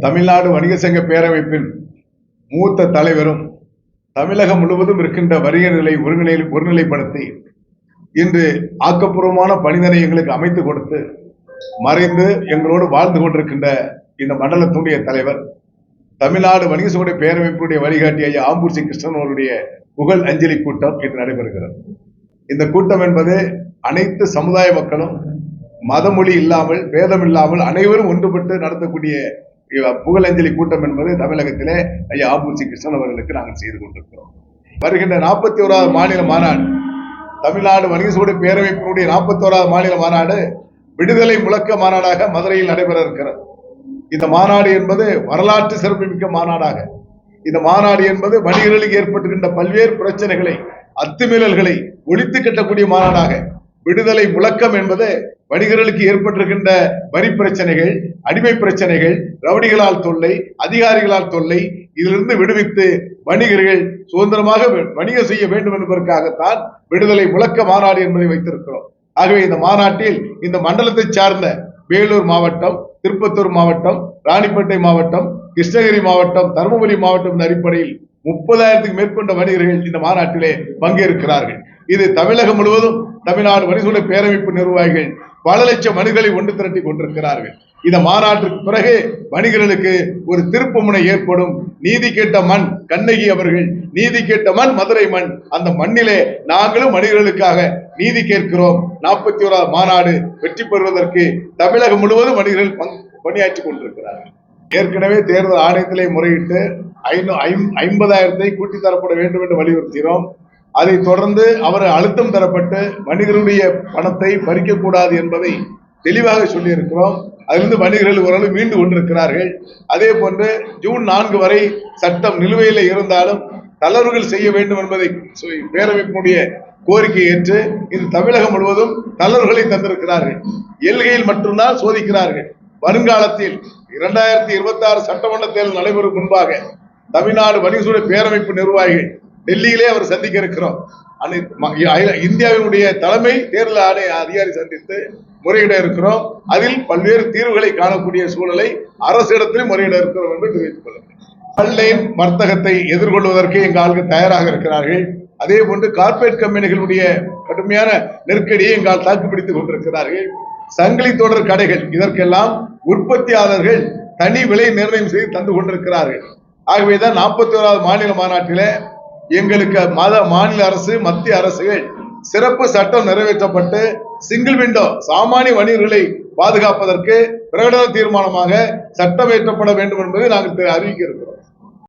தமிழ்நாடு வணிக சங்க பேரமைப்பின் மூத்த தலைவரும் தமிழகம் முழுவதும் இருக்கின்ற வணிக நிலை ஒருங்கிணை ஒருநிலைப்படுத்தி இன்று ஆக்கப்பூர்வமான பணிதனை எங்களுக்கு அமைத்து கொடுத்து மறைந்து எங்களோடு வாழ்ந்து கொண்டிருக்கின்ற இந்த மண்டலத்துடைய தலைவர் தமிழ்நாடு வணிக சங்க பேரமைப்புடைய வழிகாட்டி ஐயா ஆம்பூர் சி. கிருஷ்ணன் அவருடைய புகழ் அஞ்சலி கூட்டம் இன்று நடைபெறுகிறது. இந்த கூட்டம் என்பது அனைத்து சமுதாய மக்களும் மதமொழி இல்லாமல் பேதம் இல்லாமல் அனைவரும் ஒன்றுபட்டு நடத்தக்கூடிய புகழஞ்சலி கூட்டம் என்பது தமிழகத்திலே ஐயா ஆபூசி கிருஷ்ணன் அவர்களுக்கு நாங்கள் செய்து கொண்டிருக்கிறோம். வருகின்ற நாற்பத்தி ஓராவது மாநில மாநாடு தமிழ்நாடு வணிக சூடு பேரமைப்பினுடைய நாற்பத்தி ஓராவது மாநில மாநாடு விடுதலை முழக்க மாநாடாக மதுரையில் நடைபெற இருக்கிறது. இந்த மாநாடு என்பது வரலாற்று சிறப்புமிக்க மாநாடாக. இந்த மாநாடு என்பது வணிகர்களுக்கு ஏற்பட்டுகின்ற பல்வேறு பிரச்சனைகளை அத்துமீறல்களை ஒழித்து கட்டக்கூடிய மாநாடாக விடுதலை முழக்கம் என்பது வணிகர்களுக்கு ஏற்பட்டிருக்கின்ற வரி பிரச்சனைகள் அடிமை பிரச்சனைகள் ரவுடிகளால் தொல்லை அதிகாரிகளால் தொல்லை இதிலிருந்து விடுவித்து வணிகர்கள் சுதந்திரமாக வணிகம் செய்ய வேண்டும் என்பதற்காகத்தான் விடுதலை முழக்க மாநாடு என்பதை வைத்திருக்கிறோம். ஆகவே இந்த மாநாட்டில் இந்த மண்டலத்தை சார்ந்த வேலூர் மாவட்டம் திருப்பத்தூர் மாவட்டம் ராணிப்பேட்டை மாவட்டம் கிருஷ்ணகிரி மாவட்டம் தருமபுரி மாவட்டம் அடிப்படையில் முப்பதாயிரத்துக்கு மேற்பட்ட வணிகர்கள் இந்த மாநாட்டிலே பங்கேற்கிறார்கள். இது தமிழகம் முழுவதும் தமிழ்நாடு வணிகசூழல் பேரமைப்பு நிர்வாகிகள் பல லட்சம் மனிதர்களை ஒன்று திரட்டி கொண்டிருக்கிறார்கள். இந்த மாநாட்டுக்கு பிறகு வணிகர்களுக்கு ஒரு திருப்புமுனை ஏற்படும். நீதி கேட்ட மண் கண்ணகி அவர்கள் நீதி கேட்ட மண் மதுரை மண் அந்த மண்ணிலே நாங்களும் வணிகர்களுக்காக நீதி கேட்கிறோம். நாற்பத்தி ஓராவது மாநாடு வெற்றி பெறுவதற்கு தமிழகம் முழுவதும் வணிகர்கள் பணியாற்றி கொண்டிருக்கிறார்கள். ஏற்கனவே தேர்தல் ஆணையத்திலே முறையிட்டு ஐநூ ஐம்பதாயிரத்தை கூட்டி தரப்பட வேண்டும் என்று வலியுறுத்தினோம். அதை தொடர்ந்து அவர் அழுத்தம் தரப்பட்டு வணிகருடைய பணத்தை பறிக்கக்கூடாது என்பதை தெளிவாக சொல்லியிருக்கிறோம். அதிலிருந்து வணிகர்கள் ஓரளவு மீண்டு கொண்டிருக்கிறார்கள். அதே போன்று ஜூன் நான்கு வரை சட்டம் நிலுவையில் இருந்தாலும் தளர்வுகள் செய்ய வேண்டும் என்பதை சொ- கோரிக்கை ஏற்று இது தமிழகம் முழுவதும் தளர்வுகளை தந்திருக்கிறார்கள். எல்கையில் மட்டும்தான் சோதிக்கிறார்கள். வருங்காலத்தில் இரண்டாயிரத்தி இருபத்தி ஆறு சட்டமன்ற தேர்தல் நடைபெறும் முன்பாக தமிழ்நாடு வணிகசூழல் பேரமைப்பு நிர்வாகிகள் டெல்லியிலே அவர் சந்திக்க இருக்கிறோம். அனைத்து இந்தியாவினுடைய தலைமை தேர்தல் ஆணைய அதிகாரி சந்தித்து முறையிட இருக்கிறோம். அதில் பல்வேறு தீர்வுகளை காணக்கூடிய சூழலை அரசிடத்திலும் முறையிட இருக்கிறோம் என்று தெரிவித்துக் கொள்கிறேன். ஆன்லைன் வர்த்தகத்தை எதிர்கொள்வதற்கு எங்கள் ஆள்கள் தயாராக இருக்கிறார்கள். அதே போன்று கார்ப்பரேட் கம்பெனிகளுடைய கடுமையான நெருக்கடியை எங்கள் தாக்குப்பிடித்துக் கொண்டிருக்கிறார்கள். சங்கிலி தொடர் கடைகள் இதற்கெல்லாம் உற்பத்தியாளர்கள் தனி விலை நிர்ணயம் செய்து தந்து கொண்டிருக்கிறார்கள். ஆகவேதான் நாற்பத்தி ஓராவது மாநில மாநாட்டில எங்களுக்கு மத மாநில அரசு மத்திய அரசுகள் சிறப்பு சட்டம் நிறைவேற்றப்பட்டு சிங்கிள் விண்டோ சாமானிய வணிகர்களை பாதுகாப்பதற்கு பிரகடன தீர்மானமாக சட்டம் இயற்றப்பட வேண்டும் என்பதை நாங்கள் தெ- அறிவிக்க இருக்கிறோம்